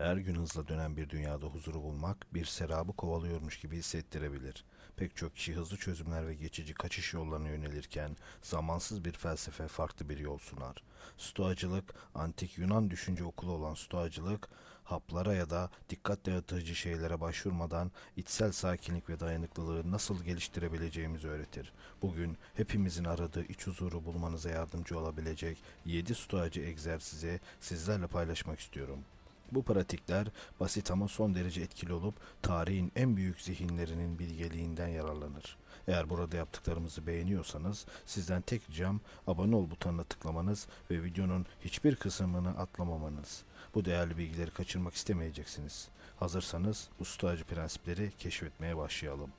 Her gün hızla dönen bir dünyada huzuru bulmak bir serabı kovalıyormuş gibi hissettirebilir. Pek çok kişi hızlı çözümler ve geçici kaçış yollarına yönelirken zamansız bir felsefe farklı bir yol sunar. Stoacılık, antik Yunan düşünce okulu olan Stoacılık, haplara ya da dikkat dağıtıcı şeylere başvurmadan içsel sakinlik ve dayanıklılığı nasıl geliştirebileceğimizi öğretir. Bugün hepimizin aradığı iç huzuru bulmanıza yardımcı olabilecek 7 stoacı egzersizi sizlerle paylaşmak istiyorum. Bu pratikler basit ama son derece etkili olup tarihin en büyük zihinlerinin bilgeliğinden yararlanır. Eğer burada yaptıklarımızı beğeniyorsanız sizden tek ricam abone ol butonuna tıklamanız ve videonun hiçbir kısmını atlamamanız. Bu değerli bilgileri kaçırmak istemeyeceksiniz. Hazırsanız bu prensipleri keşfetmeye başlayalım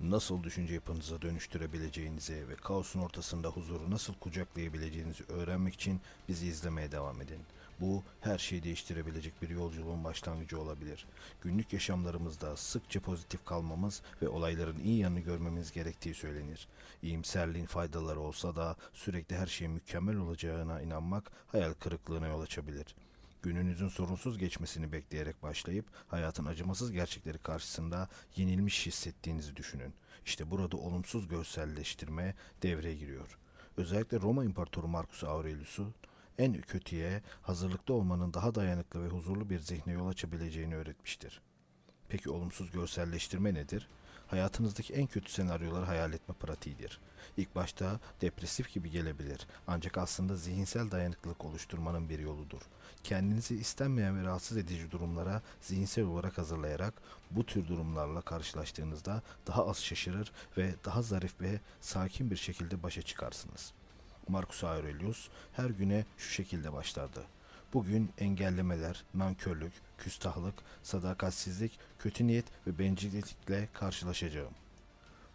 nasıl düşünce yapınızı dönüştürebileceğinizi ve kaosun ortasında huzuru nasıl kucaklayabileceğinizi öğrenmek için bizi izlemeye devam edin. Bu her şeyi değiştirebilecek bir yolculuğun başlangıcı olabilir. Günlük yaşamlarımızda sıkça pozitif kalmamız ve olayların iyi yanını görmemiz gerektiği söylenir. İyimserliğin faydaları olsa da sürekli her şeyin mükemmel olacağına inanmak hayal kırıklığına yol açabilir. Gününüzün sorunsuz geçmesini bekleyerek başlayıp hayatın acımasız gerçekleri karşısında yenilmiş hissettiğinizi düşünün. İşte burada olumsuz görselleştirme devreye giriyor. Özellikle Roma İmparatoru Marcus Aurelius'u en kötüye hazırlıklı olmanın daha dayanıklı ve huzurlu bir zihne yol açabileceğini öğretmiştir. Peki olumsuz görselleştirme nedir? Hayatınızdaki en kötü senaryoları hayal etme pratiğidir. İlk başta depresif gibi gelebilir ancak aslında zihinsel dayanıklılık oluşturmanın bir yoludur. Kendinizi istenmeyen ve rahatsız edici durumlara zihinsel olarak hazırlayarak bu tür durumlarla karşılaştığınızda daha az şaşırır ve daha zarif ve sakin bir şekilde başa çıkarsınız. Marcus Aurelius her güne şu şekilde başlardı. Bugün engellemeler, nankörlük, küstahlık, sadakatsizlik, kötü niyet ve bencillikle karşılaşacağım.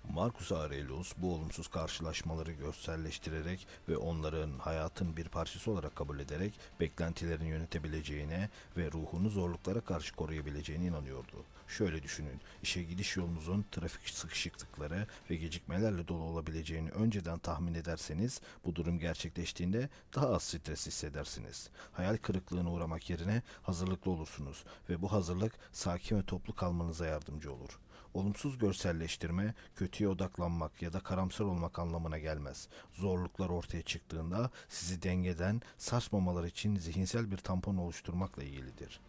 Marcus Aurelius bu olumsuz karşılaşmaları görselleştirerek ve onların hayatın bir parçası olarak kabul ederek beklentilerini yönetebileceğine ve ruhunu zorluklara karşı koruyabileceğine inanıyordu. Şöyle düşünün, işe gidiş yolunuzun trafik sıkışıklıkları ve gecikmelerle dolu olabileceğini önceden tahmin ederseniz bu durum gerçekleştiğinde daha az stres hissedersiniz. Hayal kırıklığına uğramak yerine hazırlıklı olursunuz ve bu hazırlık sakin ve toplu kalmanıza yardımcı olur. Olumsuz görselleştirme, kötüye odaklanmak ya da karamsar olmak anlamına gelmez. Zorluklar ortaya çıktığında sizi dengeden, sarsmamalar için zihinsel bir tampon oluşturmakla ilgilidir.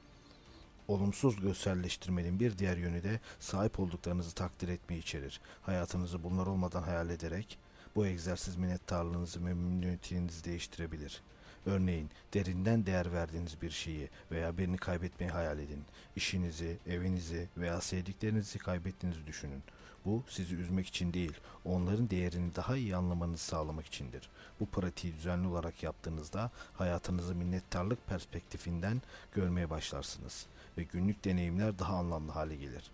Olumsuz görselleştirmenin bir diğer yönü de sahip olduklarınızı takdir etmeyi içerir. Hayatınızı bunlar olmadan hayal ederek bu egzersiz minnettarlığınızı memnuniyetinizi değiştirebilir. Örneğin derinden değer verdiğiniz bir şeyi veya birini kaybetmeyi hayal edin. İşinizi, evinizi veya sevdiklerinizi kaybettiğinizi düşünün. Bu sizi üzmek için değil, onların değerini daha iyi anlamanızı sağlamak içindir. Bu pratiği düzenli olarak yaptığınızda hayatınızı minnettarlık perspektifinden görmeye başlarsınız ve günlük deneyimler daha anlamlı hale gelir.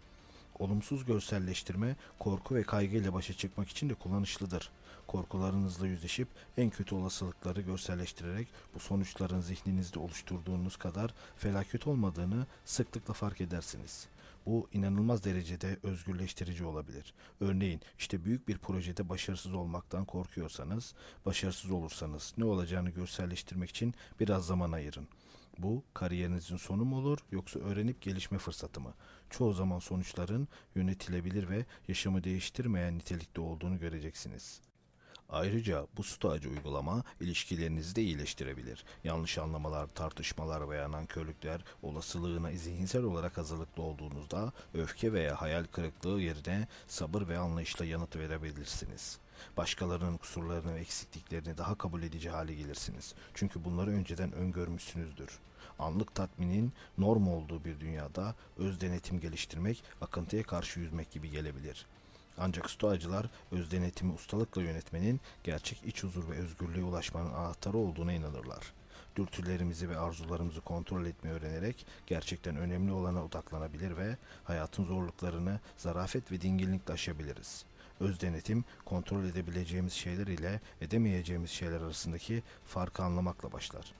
Olumsuz görselleştirme, korku ve kaygı ile başa çıkmak için de kullanışlıdır. Korkularınızla yüzleşip en kötü olasılıkları görselleştirerek bu sonuçların zihninizde oluşturduğunuz kadar felaket olmadığını sıklıkla fark edersiniz. Bu inanılmaz derecede özgürleştirici olabilir. Örneğin işte büyük bir projede başarısız olmaktan korkuyorsanız, başarısız olursanız ne olacağını görselleştirmek için biraz zaman ayırın. Bu kariyerinizin sonu mu olur yoksa öğrenip gelişme fırsatı mı? Çoğu zaman sonuçların yönetilebilir ve yaşamı değiştirmeyen nitelikte olduğunu göreceksiniz. Ayrıca bu stoacı uygulama ilişkilerinizi de iyileştirebilir. Yanlış anlamalar, tartışmalar veya nankörlükler olasılığına zihinsel olarak hazırlıklı olduğunuzda öfke veya hayal kırıklığı yerine sabır ve anlayışla yanıt verebilirsiniz. Başkalarının kusurlarını ve eksikliklerini daha kabul edici hale gelirsiniz. Çünkü bunları önceden öngörmüşsünüzdür. Anlık tatminin norm olduğu bir dünyada öz denetim geliştirmek, akıntıya karşı yüzmek gibi gelebilir. Ancak stoacılar öz denetimi ustalıkla yönetmenin gerçek iç huzur ve özgürlüğe ulaşmanın anahtarı olduğuna inanırlar. Dürtülerimizi ve arzularımızı kontrol etmeyi öğrenerek gerçekten önemli olana odaklanabilir ve hayatın zorluklarını zarafet ve dinginlikle aşabiliriz. Öz denetim, kontrol edebileceğimiz şeyler ile edemeyeceğimiz şeyler arasındaki farkı anlamakla başlar.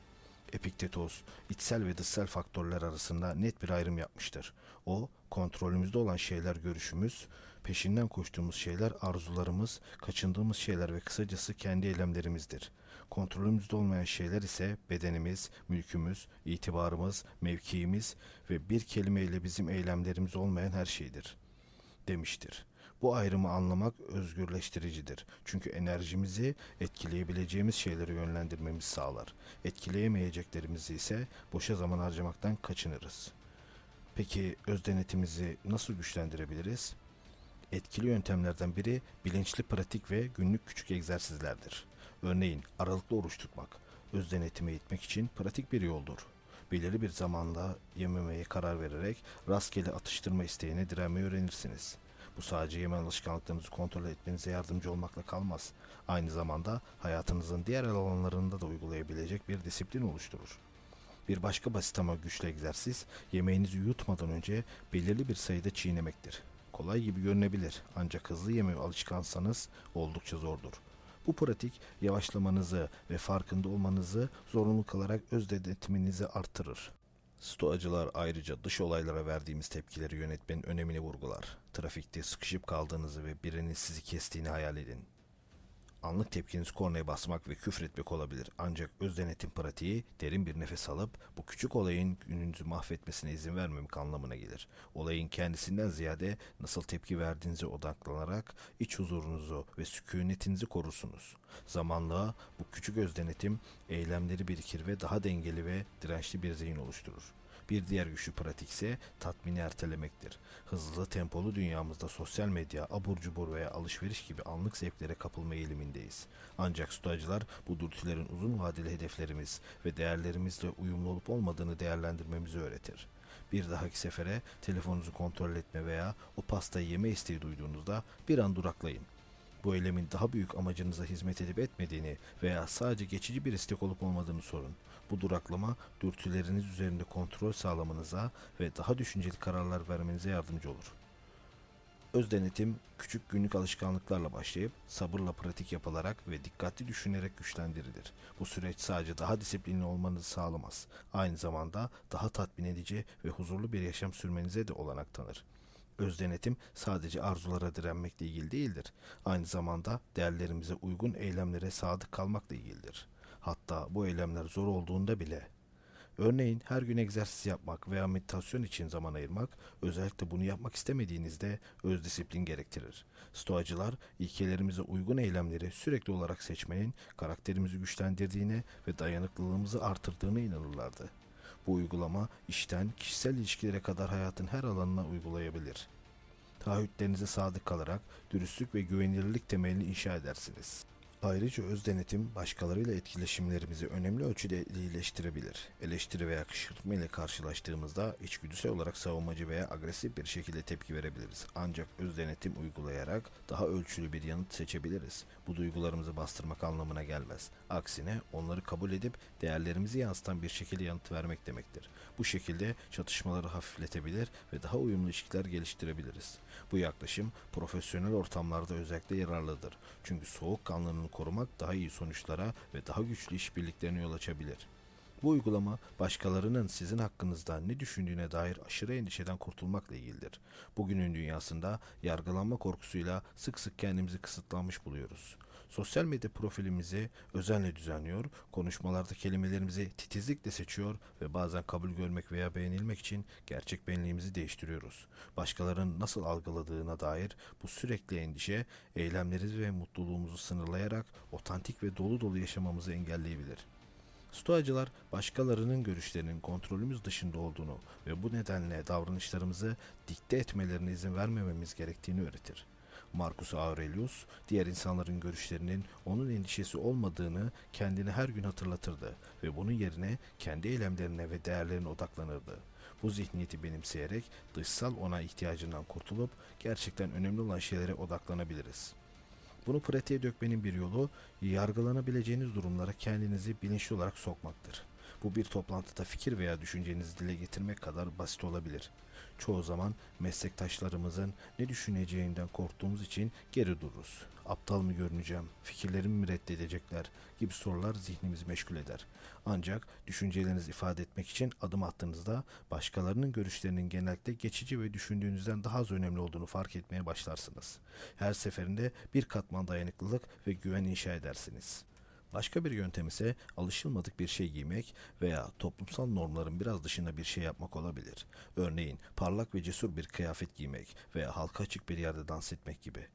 Epiktetos, içsel ve dışsal faktörler arasında net bir ayrım yapmıştır. O, kontrolümüzde olan şeyler görüşümüz, peşinden koştuğumuz şeyler arzularımız, kaçındığımız şeyler ve kısacası kendi eylemlerimizdir. Kontrolümüzde olmayan şeyler ise bedenimiz, mülkümüz, itibarımız, mevkiimiz ve bir kelimeyle bizim eylemlerimiz olmayan her şeydir, demiştir. Bu ayrımı anlamak özgürleştiricidir. Çünkü enerjimizi etkileyebileceğimiz şeylere yönlendirmemizi sağlar. Etkileyemeyeceklerimizi ise boşa zaman harcamaktan kaçınırız. Peki öz denetimizi nasıl güçlendirebiliriz? Etkili yöntemlerden biri bilinçli pratik ve günlük küçük egzersizlerdir. Örneğin aralıklı oruç tutmak, öz denetime itmek için pratik bir yoldur. Belirli bir zamanda yememeye karar vererek rastgele atıştırma isteğine direnmeyi öğrenirsiniz. Bu sadece yeme alışkanlıklarınızı kontrol etmenize yardımcı olmakla kalmaz. Aynı zamanda hayatınızın diğer alanlarında da uygulayabilecek bir disiplin oluşturur. Bir başka basit ama güçlü egzersiz, yemeğinizi yutmadan önce belirli bir sayıda çiğnemektir. Kolay gibi görünebilir ancak hızlı yeme alışkansanız oldukça zordur. Bu pratik yavaşlamanızı ve farkında olmanızı zorunlu kalarak öz denetiminizi artırır. Stoacılar ayrıca dış olaylara verdiğimiz tepkileri yönetmenin önemini vurgular. Trafikte sıkışıp kaldığınızı ve birinin sizi kestiğini hayal edin. Anlık tepkiniz kornaya basmak ve küfretmek olabilir. Ancak öz denetim pratiği derin bir nefes alıp bu küçük olayın gününüzü mahvetmesine izin vermemek anlamına gelir. Olayın kendisinden ziyade nasıl tepki verdiğinize odaklanarak iç huzurunuzu ve sükunetinizi korursunuz. Zamanla bu küçük öz denetim eylemleri birikir ve daha dengeli ve dirençli bir zihin oluşturur. Bir diğer güçlü pratik ise tatmini ertelemektir. Hızlı tempolu dünyamızda sosyal medya, abur cubur veya alışveriş gibi anlık zevklere kapılma eğilimindeyiz. Ancak stoacılar bu dürtülerin uzun vadeli hedeflerimiz ve değerlerimizle uyumlu olup olmadığını değerlendirmemizi öğretir. Bir dahaki sefere telefonunuzu kontrol etme veya o pastayı yeme isteği duyduğunuzda bir an duraklayın. Bu eylemin daha büyük amacınıza hizmet edip etmediğini veya sadece geçici bir istek olup olmadığını sorun. Bu duraklama dürtüleriniz üzerinde kontrol sağlamanıza ve daha düşünceli kararlar vermenize yardımcı olur. Öz denetim küçük günlük alışkanlıklarla başlayıp sabırla pratik yapılarak ve dikkatli düşünerek güçlendirilir. Bu süreç sadece daha disiplinli olmanızı sağlamaz. Aynı zamanda daha tatmin edici ve huzurlu bir yaşam sürmenize de olanak tanır. Öz denetim sadece arzulara direnmekle ilgili değildir. Aynı zamanda değerlerimize uygun eylemlere sadık kalmakla ilgilidir. Hatta bu eylemler zor olduğunda bile. Örneğin her gün egzersiz yapmak veya meditasyon için zaman ayırmak, özellikle bunu yapmak istemediğinizde öz disiplin gerektirir. Stoacılar ilkelerimize uygun eylemleri sürekli olarak seçmenin karakterimizi güçlendirdiğine ve dayanıklılığımızı artırdığına inanırlardı. Bu uygulama işten kişisel ilişkilere kadar hayatın her alanına uygulayabilir. Taahhütlerinize sadık kalarak dürüstlük ve güvenilirlik temelini inşa edersiniz. Ayrıca öz denetim başkalarıyla etkileşimlerimizi önemli ölçüde iyileştirebilir. Eleştiri veya kışkırtma ile karşılaştığımızda içgüdüsel olarak savunmacı veya agresif bir şekilde tepki verebiliriz. Ancak öz denetim uygulayarak daha ölçülü bir yanıt seçebiliriz. Bu duygularımızı bastırmak anlamına gelmez. Aksine onları kabul edip değerlerimizi yansıtan bir şekilde yanıt vermek demektir. Bu şekilde çatışmaları hafifletebilir ve daha uyumlu ilişkiler geliştirebiliriz. Bu yaklaşım profesyonel ortamlarda özellikle yararlıdır. Çünkü soğukkanlılığını korumak daha iyi sonuçlara ve daha güçlü işbirliklerine yol açabilir. Bu uygulama başkalarının sizin hakkınızda ne düşündüğüne dair aşırı endişeden kurtulmakla ilgilidir. Bugünün dünyasında yargılanma korkusuyla sık sık kendimizi kısıtlanmış buluyoruz. Sosyal medya profilimizi özenle düzenliyor, konuşmalarda kelimelerimizi titizlikle seçiyor ve bazen kabul görmek veya beğenilmek için gerçek benliğimizi değiştiriyoruz. Başkalarının nasıl algıladığına dair bu sürekli endişe eylemlerimizi ve mutluluğumuzu sınırlayarak otantik ve dolu dolu yaşamamızı engelleyebilir. Stoacılar başkalarının görüşlerinin kontrolümüz dışında olduğunu ve bu nedenle davranışlarımızı dikte etmelerine izin vermememiz gerektiğini öğretir. Marcus Aurelius, diğer insanların görüşlerinin onun endişesi olmadığını kendine her gün hatırlatırdı ve bunun yerine kendi eylemlerine ve değerlerine odaklanırdı. Bu zihniyeti benimseyerek dışsal ona ihtiyacından kurtulup gerçekten önemli olan şeylere odaklanabiliriz. Bunu pratiğe dökmenin bir yolu yargılanabileceğiniz durumlara kendinizi bilinçli olarak sokmaktır. Bu bir toplantıda fikir veya düşüncenizi dile getirmek kadar basit olabilir. Çoğu zaman meslektaşlarımızın ne düşüneceğinden korktuğumuz için geri dururuz. Aptal mı görüneceğim, fikirlerimi mi reddedecekler gibi sorular zihnimizi meşgul eder. Ancak düşüncelerinizi ifade etmek için adım attığınızda başkalarının görüşlerinin genellikle geçici ve düşündüğünüzden daha az önemli olduğunu fark etmeye başlarsınız. Her seferinde bir katman dayanıklılık ve güven inşa edersiniz. Başka bir yöntem ise alışılmadık bir şey giymek veya toplumsal normların biraz dışında bir şey yapmak olabilir. Örneğin parlak ve cesur bir kıyafet giymek veya halka açık bir yerde dans etmek gibi.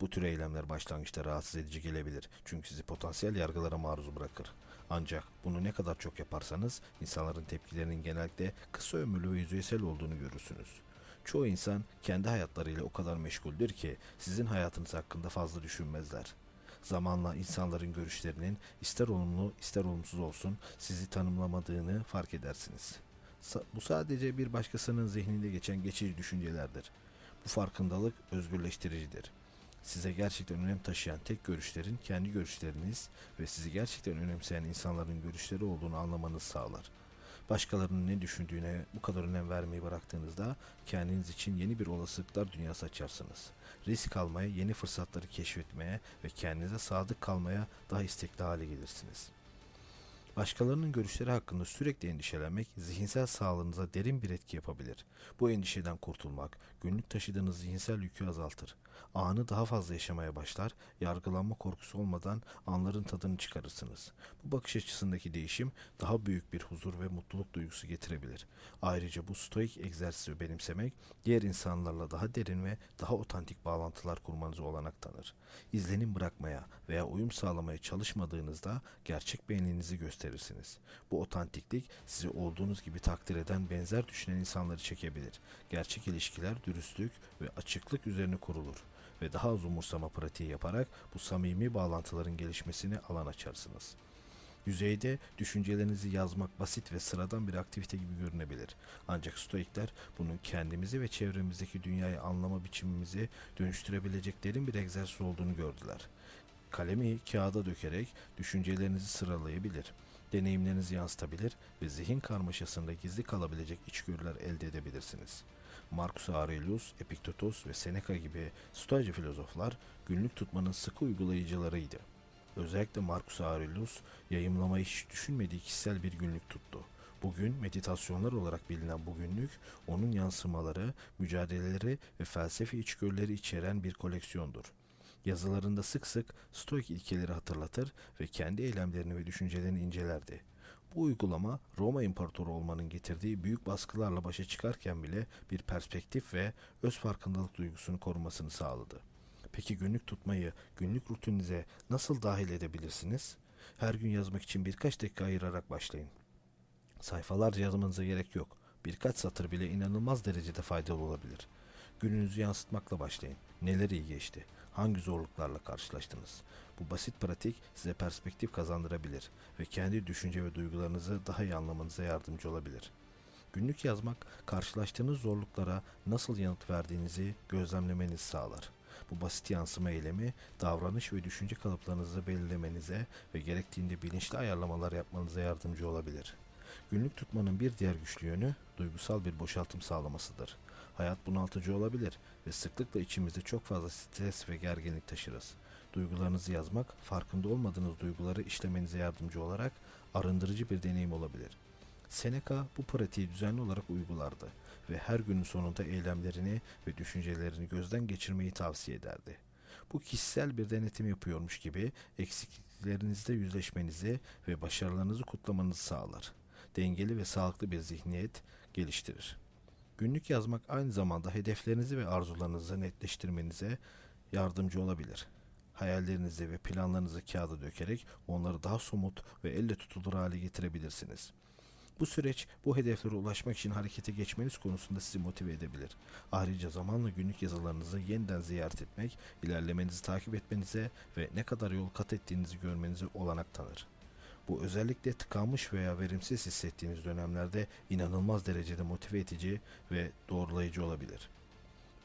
Bu tür eylemler başlangıçta rahatsız edici gelebilir çünkü sizi potansiyel yargılara maruz bırakır. Ancak bunu ne kadar çok yaparsanız insanların tepkilerinin genellikle kısa ömürlü ve yüzeysel olduğunu görürsünüz. Çoğu insan kendi hayatlarıyla o kadar meşguldür ki sizin hayatınız hakkında fazla düşünmezler. Zamanla insanların görüşlerinin ister olumlu ister olumsuz olsun sizi tanımlamadığını fark edersiniz. Bu sadece bir başkasının zihninde geçen geçici düşüncelerdir. Bu farkındalık özgürleştiricidir. Size gerçekten önem taşıyan tek görüşlerin kendi görüşleriniz ve sizi gerçekten önemseyen insanların görüşleri olduğunu anlamanızı sağlar. Başkalarının ne düşündüğüne bu kadar önem vermeyi bıraktığınızda kendiniz için yeni bir olasılıklar dünyası açarsınız. Risk almaya, yeni fırsatları keşfetmeye ve kendinize sadık kalmaya daha istekli hale gelirsiniz. Başkalarının görüşleri hakkında sürekli endişelenmek zihinsel sağlığınıza derin bir etki yapabilir. Bu endişeden kurtulmak günlük taşıdığınız zihinsel yükü azaltır. Anı daha fazla yaşamaya başlar, yargılanma korkusu olmadan anların tadını çıkarırsınız. Bu bakış açısındaki değişim daha büyük bir huzur ve mutluluk duygusu getirebilir. Ayrıca bu stoik egzersizi benimsemek diğer insanlarla daha derin ve daha otantik bağlantılar kurmanıza olanak tanır. İzlenim bırakmaya veya uyum sağlamaya çalışmadığınızda gerçek benliğinizi gösterirsiniz. Bu otantiklik sizi olduğunuz gibi takdir eden benzer düşünen insanları çekebilir. Gerçek ilişkiler dürüstlük ve açıklık üzerine kurulur ve daha az umursama pratiği yaparak bu samimi bağlantıların gelişmesine alan açarsınız. Yüzeyde düşüncelerinizi yazmak basit ve sıradan bir aktivite gibi görünebilir. Ancak Stoikler bunun kendimizi ve çevremizdeki dünyayı anlama biçimimizi dönüştürebilecek derin bir egzersiz olduğunu gördüler. Kalemi kağıda dökerek düşüncelerinizi sıralayabilir, deneyimlerinizi yansıtabilir ve zihin karmaşasında gizli kalabilecek içgörüler elde edebilirsiniz. Marcus Aurelius, Epiktetos ve Seneca gibi Stoacı filozoflar günlük tutmanın sıkı uygulayıcılarıydı. Özellikle Marcus Aurelius yayımlamayı hiç düşünmediği kişisel bir günlük tuttu. Bugün meditasyonlar olarak bilinen bu günlük onun yansımaları, mücadeleleri ve felsefi içgörüleri içeren bir koleksiyondur. Yazılarında sık sık stoik ilkeleri hatırlatır ve kendi eylemlerini ve düşüncelerini incelerdi. Bu uygulama Roma İmparatoru olmanın getirdiği büyük baskılarla başa çıkarken bile bir perspektif ve öz farkındalık duygusunu korumasını sağladı. Peki günlük tutmayı günlük rutininize nasıl dahil edebilirsiniz? Her gün yazmak için birkaç dakika ayırarak başlayın. Sayfalarca yazmanıza gerek yok. Birkaç satır bile inanılmaz derecede faydalı olabilir. Gününüzü yansıtmakla başlayın. Neler iyi geçti? Hangi zorluklarla karşılaştınız? Bu basit pratik size perspektif kazandırabilir ve kendi düşünce ve duygularınızı daha iyi anlamanıza yardımcı olabilir. Günlük yazmak, karşılaştığınız zorluklara nasıl yanıt verdiğinizi gözlemlemenizi sağlar. Bu basit yansıma eylemi, davranış ve düşünce kalıplarınızı belirlemenize ve gerektiğinde bilinçli ayarlamalar yapmanıza yardımcı olabilir. Günlük tutmanın bir diğer güçlü yönü, duygusal bir boşaltım sağlamasıdır. Hayat bunaltıcı olabilir ve sıklıkla içimizde çok fazla stres ve gerginlik taşırız. Duygularınızı yazmak, farkında olmadığınız duyguları işlemenize yardımcı olarak arındırıcı bir deneyim olabilir. Seneca bu pratiği düzenli olarak uygulardı ve her günün sonunda eylemlerini ve düşüncelerini gözden geçirmeyi tavsiye ederdi. Bu kişisel bir denetim yapıyormuş gibi eksikliklerinizle yüzleşmenizi ve başarılarınızı kutlamanızı sağlar. Dengeli ve sağlıklı bir zihniyet geliştirir. Günlük yazmak aynı zamanda hedeflerinizi ve arzularınızı netleştirmenize yardımcı olabilir. Hayallerinizi ve planlarınızı kağıda dökerek onları daha somut ve elle tutulur hale getirebilirsiniz. Bu süreç bu hedeflere ulaşmak için harekete geçmeniz konusunda sizi motive edebilir. Ayrıca zamanla günlük yazılarınızı yeniden ziyaret etmek, ilerlemenizi takip etmenize ve ne kadar yol kat ettiğinizi görmenize olanak tanır. Bu özellikle tıkanmış veya verimsiz hissettiğiniz dönemlerde inanılmaz derecede motive edici ve doğrulayıcı olabilir.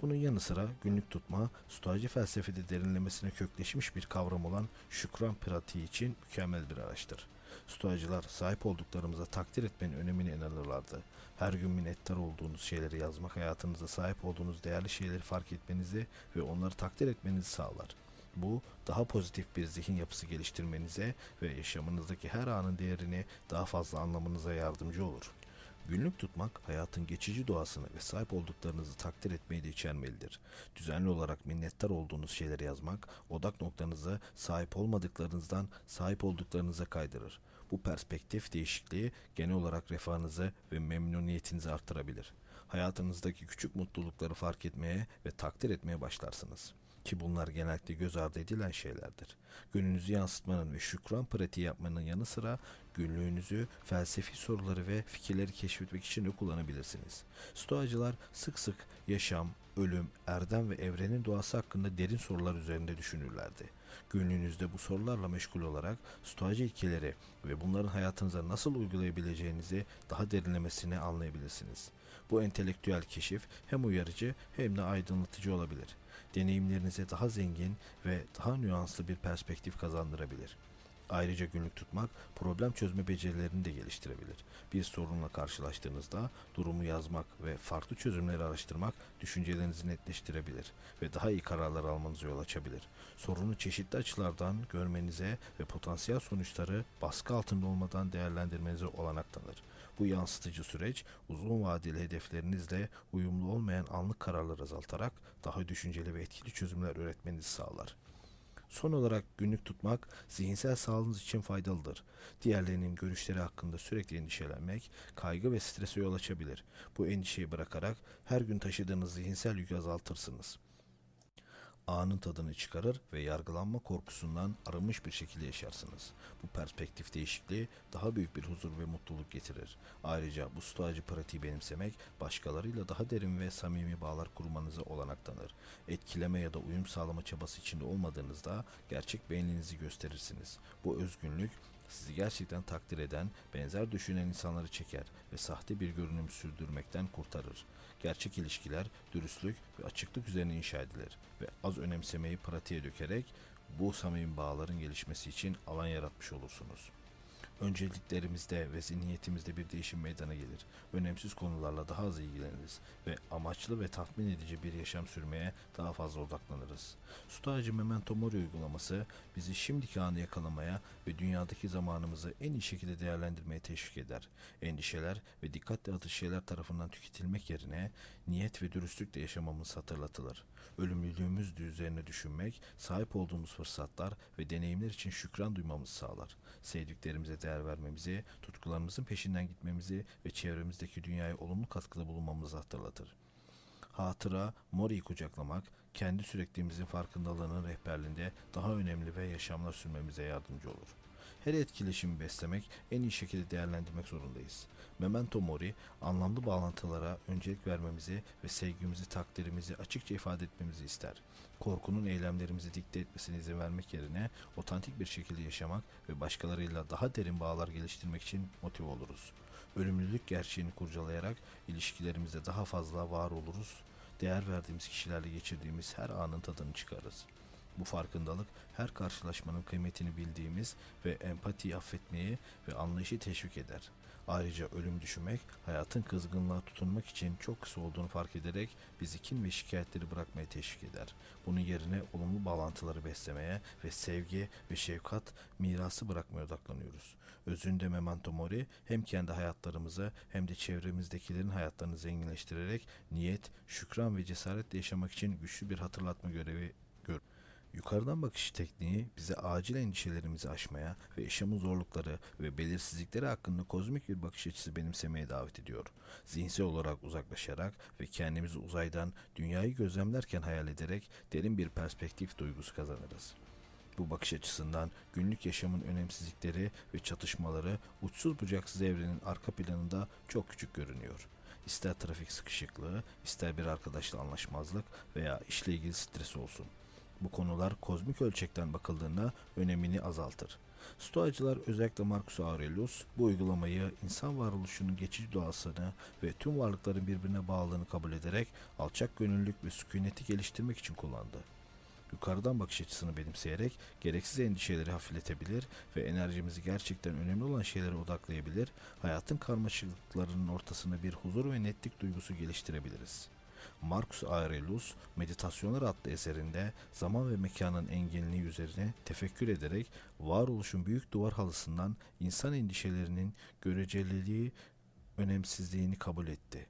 Bunun yanı sıra günlük tutma, stoacı felsefede derinlemesine kökleşmiş bir kavram olan şükran pratiği için mükemmel bir araçtır. Stoacılar sahip olduklarımıza takdir etmenin önemini inanırlardı. Her gün minnettar olduğunuz şeyleri yazmak hayatınızda sahip olduğunuz değerli şeyleri fark etmenizi ve onları takdir etmenizi sağlar. Bu daha pozitif bir zihin yapısı geliştirmenize ve yaşamınızdaki her anın değerini daha fazla anlamanıza yardımcı olur. Günlük tutmak hayatın geçici doğasını ve sahip olduklarınızı takdir etmeyi de içermelidir. Düzenli olarak minnettar olduğunuz şeyleri yazmak, odak noktanızı sahip olmadıklarınızdan sahip olduklarınıza kaydırır. Bu perspektif değişikliği genel olarak refahınızı ve memnuniyetinizi artırabilir. Hayatınızdaki küçük mutlulukları fark etmeye ve takdir etmeye başlarsınız. Ki bunlar genellikle göz ardı edilen şeylerdir. Gününüzü yansıtmanın ve şükran pratiği yapmanın yanı sıra günlüğünüzü felsefi soruları ve fikirleri keşfetmek için de kullanabilirsiniz. Stoacılar sık sık yaşam, ölüm, erdem ve evrenin doğası hakkında derin sorular üzerinde düşünürlerdi. Günlüğünüzde bu sorularla meşgul olarak stoacı ilkeleri ve bunların hayatınıza nasıl uygulayabileceğinizi daha derinlemesine anlayabilirsiniz. Bu entelektüel keşif hem uyarıcı hem de aydınlatıcı olabilir. Deneyimlerinize daha zengin ve daha nüanslı bir perspektif kazandırabilir. Ayrıca günlük tutmak problem çözme becerilerini de geliştirebilir. Bir sorunla karşılaştığınızda durumu yazmak ve farklı çözümleri araştırmak düşüncelerinizi netleştirebilir ve daha iyi kararlar almanıza yol açabilir. Sorunu çeşitli açılardan görmenize ve potansiyel sonuçları baskı altında olmadan değerlendirmenize olanak tanır. Bu yansıtıcı süreç uzun vadeli hedeflerinizle uyumlu olmayan anlık kararlar azaltarak daha düşünceli ve etkili çözümler üretmenizi sağlar. Son olarak günlük tutmak zihinsel sağlığınız için faydalıdır. Diğerlerinin görüşleri hakkında sürekli endişelenmek, kaygı ve strese yol açabilir. Bu endişeyi bırakarak her gün taşıdığınız zihinsel yükü azaltırsınız. Anın tadını çıkarır ve yargılanma korkusundan arınmış bir şekilde yaşarsınız. Bu perspektif değişikliği daha büyük bir huzur ve mutluluk getirir. Ayrıca bu stoacı pratiği benimsemek başkalarıyla daha derin ve samimi bağlar kurmanıza olanak tanır. Etkileme ya da uyum sağlama çabası içinde olmadığınızda gerçek beğeninizi gösterirsiniz. Bu özgünlük sizi gerçekten takdir eden, benzer düşünen insanları çeker ve sahte bir görünüm sürdürmekten kurtarır. Gerçek ilişkiler dürüstlük ve açıklık üzerine inşa edilir ve az önemsemeyi pratiğe dökerek bu samimi bağların gelişmesi için alan yaratmış olursunuz. Önceliklerimizde ve zihniyetimizde bir değişim meydana gelir. Önemsiz konularla daha az ilgileniriz ve amaçlı ve tatmin edici bir yaşam sürmeye daha fazla odaklanırız. Stoacı Memento Mori uygulaması bizi şimdiki anı yakalamaya ve dünyadaki zamanımızı en iyi şekilde değerlendirmeye teşvik eder. Endişeler ve dikkat dağıtıcı şeyler tarafından tüketilmek yerine niyet ve dürüstlükle yaşamamız hatırlatılır. Ölümlülüğümüz de üzerine düşünmek, sahip olduğumuz fırsatlar ve deneyimler için şükran duymamızı sağlar. Sevdiklerimize değer vermemizi, tutkularımızın peşinden gitmemizi ve çevremizdeki dünyaya olumlu katkıda bulunmamızı hatırlatır. Hatıra, Mori'yi kucaklamak, kendi sürekliğimizin farkındalığının rehberliğinde daha önemli ve yaşamlar sürmemize yardımcı olur. Her etkileşimi beslemek, en iyi şekilde değerlendirmek zorundayız. Memento Mori, anlamlı bağlantılara öncelik vermemizi ve sevgimizi, takdirimizi açıkça ifade etmemizi ister. Korkunun eylemlerimizi dikte etmesine izin vermek yerine otantik bir şekilde yaşamak ve başkalarıyla daha derin bağlar geliştirmek için motive oluruz. Ölümlülük gerçeğini kurcalayarak ilişkilerimizde daha fazla var oluruz, değer verdiğimiz kişilerle geçirdiğimiz her anın tadını çıkarız. Bu farkındalık her karşılaşmanın kıymetini bildiğimiz ve empatiyi affetmeyi ve anlayışı teşvik eder. Ayrıca ölüm düşünmek, hayatın kızgınlığa tutunmak için çok kısa olduğunu fark ederek bizi kin ve şikayetleri bırakmaya teşvik eder. Bunun yerine olumlu bağlantıları beslemeye ve sevgi ve şefkat mirası bırakmaya odaklanıyoruz. Özünde Memento Mori hem kendi hayatlarımızı hem de çevremizdekilerin hayatlarını zenginleştirerek niyet, şükran ve cesaretle yaşamak için güçlü bir hatırlatma görevi gör. Yukarıdan bakış tekniği bize acil endişelerimizi aşmaya ve yaşamın zorlukları ve belirsizlikleri hakkında kozmik bir bakış açısı benimsemeye davet ediyor. Zihinsel olarak uzaklaşarak ve kendimizi uzaydan dünyayı gözlemlerken hayal ederek derin bir perspektif duygusu kazanırız. Bu bakış açısından günlük yaşamın önemsizlikleri ve çatışmaları uçsuz bucaksız evrenin arka planında çok küçük görünüyor. İster trafik sıkışıklığı, ister bir arkadaşla anlaşmazlık veya işle ilgili stres olsun. Bu konular kozmik ölçekten bakıldığında önemini azaltır. Stoacılar özellikle Marcus Aurelius bu uygulamayı insan varoluşunun geçici doğasını ve tüm varlıkların birbirine bağlılığını kabul ederek alçak gönüllülük ve sükuneti geliştirmek için kullandı. yukarıdan bakış açısını benimseyerek gereksiz endişeleri hafifletebilir ve enerjimizi gerçekten önemli olan şeylere odaklayabilir, hayatın karmaşıklıklarının ortasında bir huzur ve netlik duygusu geliştirebiliriz. Marcus Aurelius Meditasyonlar adlı eserinde zaman ve mekanın enginliği üzerine tefekkür ederek varoluşun büyük duvar halısından insan endişelerinin göreceliliği önemsizliğini kabul etti.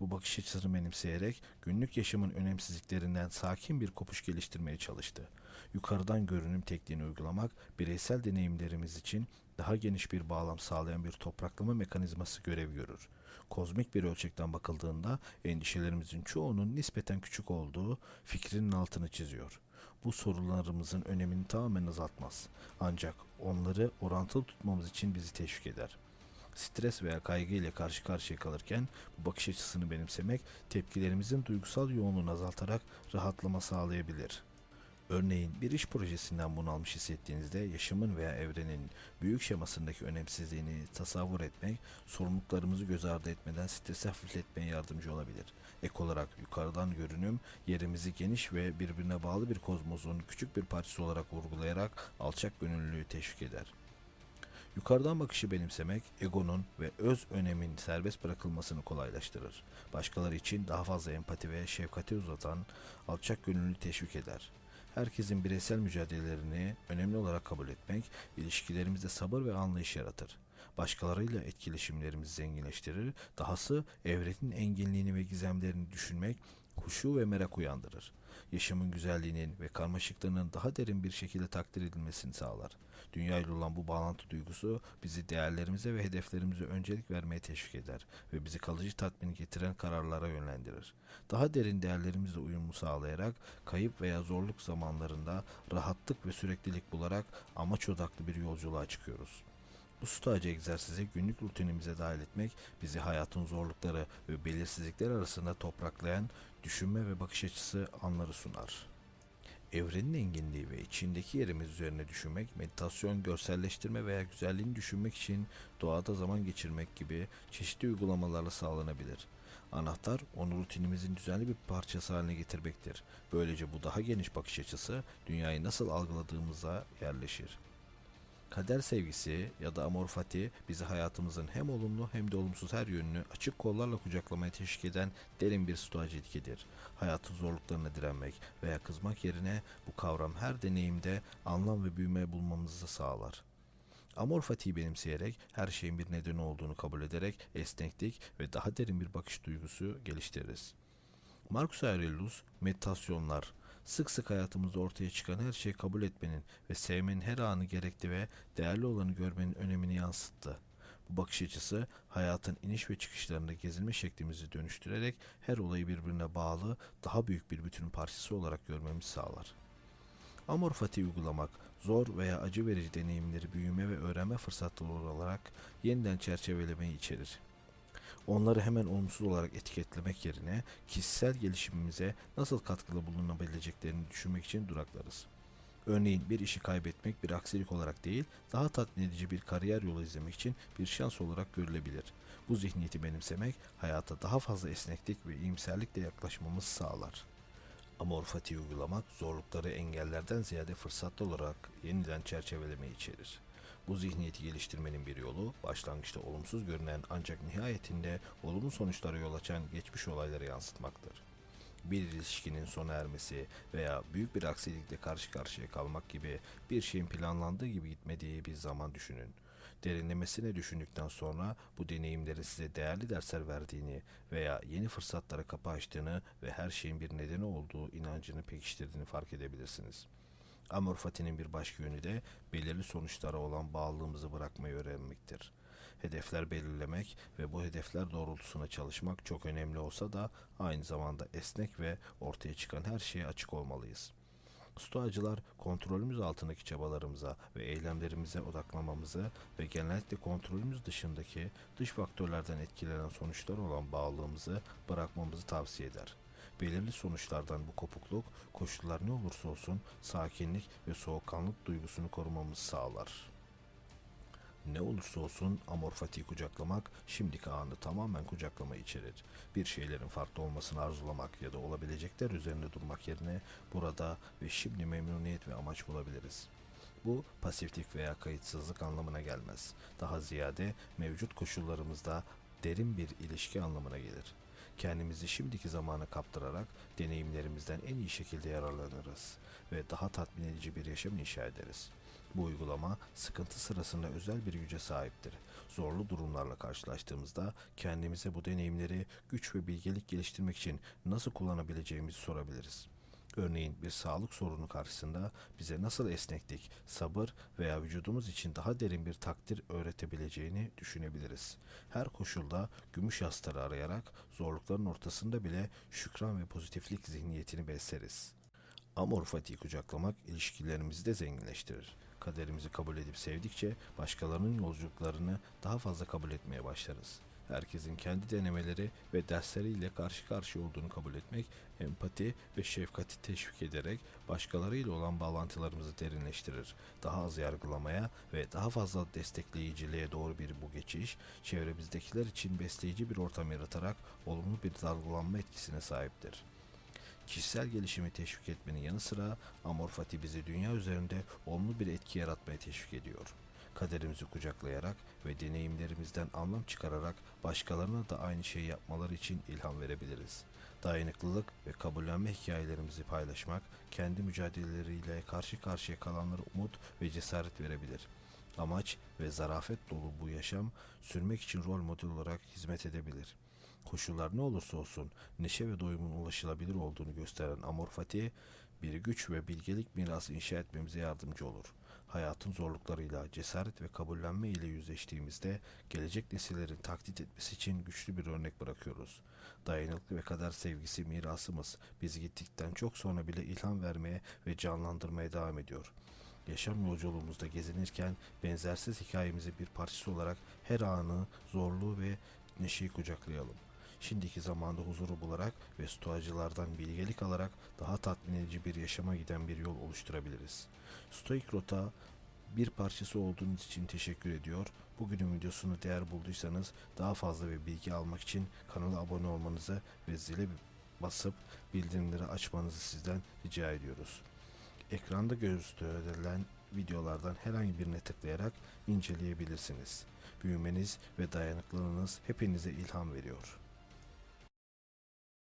Bu bakış açısını benimseyerek günlük yaşamın önemsizliklerinden sakin bir kopuş geliştirmeye çalıştı. Yukarıdan görünüm tekniğini uygulamak bireysel deneyimlerimiz için daha geniş bir bağlam sağlayan bir topraklama mekanizması görev görür. Kozmik bir ölçekten bakıldığında endişelerimizin çoğunun nispeten küçük olduğu fikrinin altını çiziyor. Bu sorularımızın önemini tamamen azaltmaz. Ancak onları orantılı tutmamız için bizi teşvik eder stres veya kaygı ile karşı karşıya kalırken bu bakış açısını benimsemek tepkilerimizin duygusal yoğunluğunu azaltarak rahatlama sağlayabilir. Örneğin bir iş projesinden bunalmış hissettiğinizde yaşamın veya evrenin büyük şemasındaki önemsizliğini tasavvur etmek, sorumluluklarımızı göz ardı etmeden stresi hafifletmeye yardımcı olabilir. Ek olarak yukarıdan görünüm, yerimizi geniş ve birbirine bağlı bir kozmosun küçük bir parçası olarak vurgulayarak alçak gönüllülüğü teşvik eder. Yukarıdan bakışı benimsemek, egonun ve öz önemin serbest bırakılmasını kolaylaştırır. Başkaları için daha fazla empati ve şefkati uzatan, alçak gönüllü teşvik eder. Herkesin bireysel mücadelelerini önemli olarak kabul etmek, ilişkilerimizde sabır ve anlayış yaratır. Başkalarıyla etkileşimlerimizi zenginleştirir, dahası evrenin enginliğini ve gizemlerini düşünmek, huşu ve merak uyandırır. Yaşamın güzelliğinin ve karmaşıklığının daha derin bir şekilde takdir edilmesini sağlar. Dünya ile olan bu bağlantı duygusu bizi değerlerimize ve hedeflerimize öncelik vermeye teşvik eder ve bizi kalıcı tatmin getiren kararlara yönlendirir. Daha derin değerlerimizle uyumu sağlayarak kayıp veya zorluk zamanlarında rahatlık ve süreklilik bularak amaç odaklı bir yolculuğa çıkıyoruz. Bu stoacı egzersizi günlük rutinimize dahil etmek bizi hayatın zorlukları ve belirsizlikler arasında topraklayan düşünme ve bakış açısı anları sunar. Evrenin enginliği ve içindeki yerimiz üzerine düşünmek, meditasyon, görselleştirme veya güzelliğini düşünmek için doğada zaman geçirmek gibi çeşitli uygulamalarla sağlanabilir. Anahtar onu rutinimizin düzenli bir parçası haline getirmektir. Böylece bu daha geniş bakış açısı dünyayı nasıl algıladığımıza yerleşir. Kader sevgisi ya da amor fati bizi hayatımızın hem olumlu hem de olumsuz her yönünü açık kollarla kucaklamaya teşvik eden derin bir stoacı ilkedir. Hayatın zorluklarına direnmek veya kızmak yerine bu kavram her deneyimde anlam ve büyüme bulmamızı sağlar. Amor fatihi benimseyerek her şeyin bir nedeni olduğunu kabul ederek esneklik ve daha derin bir bakış duygusu geliştiririz. Marcus Aurelius meditasyonlar, sık sık hayatımızda ortaya çıkan her şeyi kabul etmenin ve sevmenin her anı gerekli ve değerli olanı görmenin önemini yansıttı. Bu bakış açısı hayatın iniş ve çıkışlarında gezilme şeklimizi dönüştürerek her olayı birbirine bağlı, daha büyük bir bütünün parçası olarak görmemizi sağlar. Amor fati uygulamak, zor veya acı verici deneyimleri büyüme ve öğrenme fırsatları olarak yeniden çerçevelemeyi içerir. Onları hemen olumsuz olarak etiketlemek yerine kişisel gelişimimize nasıl katkıda bulunabileceklerini düşünmek için duraklarız. Örneğin bir işi kaybetmek bir aksilik olarak değil, daha tatmin edici bir kariyer yolu izlemek için bir şans olarak görülebilir. Bu zihniyeti benimsemek hayata daha fazla esneklik ve iyimserlikle yaklaşmamızı sağlar. Amor fati uygulamak zorlukları engellerden ziyade fırsatlı olarak yeniden çerçevelemeyi içerir. Bu zihniyeti geliştirmenin bir yolu, başlangıçta olumsuz görünen ancak nihayetinde olumlu sonuçlara yol açan geçmiş olayları yansıtmaktır. Bir ilişkinin sona ermesi veya büyük bir aksilikle karşı karşıya kalmak gibi bir şeyin planlandığı gibi gitmediği bir zaman düşünün. Derinlemesine düşündükten sonra bu deneyimleri size değerli dersler verdiğini veya yeni fırsatlara kapı açtığını ve her şeyin bir nedeni olduğu inancını pekiştirdiğini fark edebilirsiniz.'' Amor Fati'nin bir başka yönü de belirli sonuçlara olan bağlılığımızı bırakmayı öğrenmektir. Hedefler belirlemek ve bu hedefler doğrultusuna çalışmak çok önemli olsa da aynı zamanda esnek ve ortaya çıkan her şeye açık olmalıyız. Stoacılar kontrolümüz altındaki çabalarımıza ve eylemlerimize odaklamamızı ve genellikle kontrolümüz dışındaki dış faktörlerden etkilenen sonuçlar olan bağlılığımızı bırakmamızı tavsiye eder belirli sonuçlardan bu kopukluk, koşullar ne olursa olsun sakinlik ve soğukkanlık duygusunu korumamızı sağlar. Ne olursa olsun amorfatiği kucaklamak şimdiki anı tamamen kucaklama içerir. Bir şeylerin farklı olmasını arzulamak ya da olabilecekler üzerinde durmak yerine burada ve şimdi memnuniyet ve amaç bulabiliriz. Bu pasiflik veya kayıtsızlık anlamına gelmez. Daha ziyade mevcut koşullarımızda derin bir ilişki anlamına gelir. Kendimizi şimdiki zamana kaptırarak deneyimlerimizden en iyi şekilde yararlanırız ve daha tatmin edici bir yaşam inşa ederiz. Bu uygulama sıkıntı sırasında özel bir güce sahiptir. Zorlu durumlarla karşılaştığımızda kendimize bu deneyimleri güç ve bilgelik geliştirmek için nasıl kullanabileceğimizi sorabiliriz. Örneğin bir sağlık sorunu karşısında bize nasıl esneklik, sabır veya vücudumuz için daha derin bir takdir öğretebileceğini düşünebiliriz. Her koşulda gümüş yasları arayarak zorlukların ortasında bile şükran ve pozitiflik zihniyetini besleriz. Amorfatiği kucaklamak ilişkilerimizi de zenginleştirir. Kaderimizi kabul edip sevdikçe başkalarının yolculuklarını daha fazla kabul etmeye başlarız. Herkesin kendi denemeleri ve dersleriyle karşı karşıya olduğunu kabul etmek, empati ve şefkati teşvik ederek başkalarıyla olan bağlantılarımızı derinleştirir. Daha az yargılamaya ve daha fazla destekleyiciliğe doğru bir bu geçiş, çevremizdekiler için besleyici bir ortam yaratarak olumlu bir dalgalanma etkisine sahiptir. Kişisel gelişimi teşvik etmenin yanı sıra amorfati bizi dünya üzerinde olumlu bir etki yaratmaya teşvik ediyor. Kaderimizi kucaklayarak ve deneyimlerimizden anlam çıkararak başkalarına da aynı şeyi yapmaları için ilham verebiliriz. Dayanıklılık ve kabullenme hikayelerimizi paylaşmak, kendi mücadeleleriyle karşı karşıya kalanlara umut ve cesaret verebilir. Amaç ve zarafet dolu bu yaşam sürmek için rol model olarak hizmet edebilir. Koşullar ne olursa olsun neşe ve doyumun ulaşılabilir olduğunu gösteren Amorfati bir güç ve bilgelik mirası inşa etmemize yardımcı olur. Hayatın zorluklarıyla cesaret ve kabullenme ile yüzleştiğimizde gelecek nesillerin taklit etmesi için güçlü bir örnek bırakıyoruz. Dayanıklı ve kader sevgisi mirasımız bizi gittikten çok sonra bile ilham vermeye ve canlandırmaya devam ediyor. Yaşam yolculuğumuzda gezinirken benzersiz hikayemizi bir parçası olarak her anı, zorluğu ve neşeyi kucaklayalım. Şimdiki zamanda huzuru bularak ve stoacılardan bilgelik alarak daha tatmin edici bir yaşama giden bir yol oluşturabiliriz. Stoik Rota bir parçası olduğunuz için teşekkür ediyor. Bugünün videosunu değer bulduysanız daha fazla ve bilgi almak için kanala abone olmanızı ve zile basıp bildirimleri açmanızı sizden rica ediyoruz. Ekranda gösterilen videolardan herhangi birine tıklayarak inceleyebilirsiniz. Büyümeniz ve dayanıklılığınız hepinize ilham veriyor.